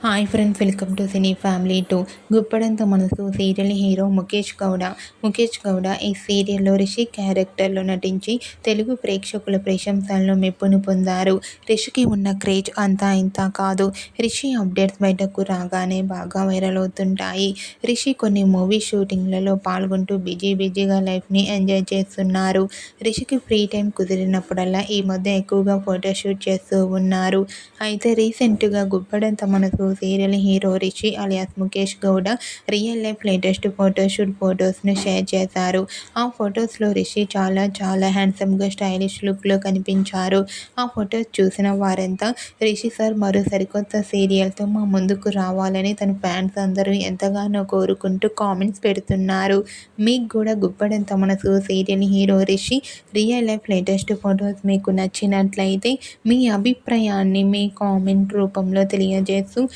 Hi friends welcome to cine family two. Guppedantha Manasu serial hero Mukesh Gowda. Mukesh Gowda ఈ సీరియల్లో రిషి క్యారెక్టర్లో నటించి తెలుగు ప్రేక్షకుల ప్రశంసలను మెప్పును పొందారు. రిషికి ఉన్న క్రేజ్ అంతా ఇంత కాదు. రిషి అప్డేట్స్ బయటకు రాగానే బాగా వైరల్ అవుతుంటాయి. రిషి కొన్ని మూవీ షూటింగ్లలో పాల్గొంటూ బిజీ బిజీగా లైఫ్ని ఎంజాయ్ చేస్తున్నారు. రిషికి ఫ్రీ టైం కుదిరినప్పుడల్లా ఈ మధ్య ఎక్కువగా ఫోటోషూట్ చేస్తూ ఉన్నారు. అయితే రీసెంట్గా Guppedantha Manasu serial hero Rishi alias Mukesh Gowda real life latest photoshoot ఫొటోస్ను share చేశారు. ఆ ఫొటోస్లో రిషి చాలా చాలా హ్యాండ్సమ్గా స్టైలిష్ లుక్లో కనిపించారు. ఆ ఫొటోస్ చూసిన వారంతా రిషి సార్ మరో సరికొత్త సీరియల్తో మా ముందుకు రావాలని తన ఫ్యాన్స్ అందరూ ఎంతగానో కోరుకుంటూ కామెంట్స్ పెడుతున్నారు. మీకు కూడా Guppedantha Manasu serial hero Rishi real life latest photos మీకు నచ్చినట్లయితే మీ అభిప్రాయాన్ని మీ కామెంట్ రూపంలో తెలియజేస్తూ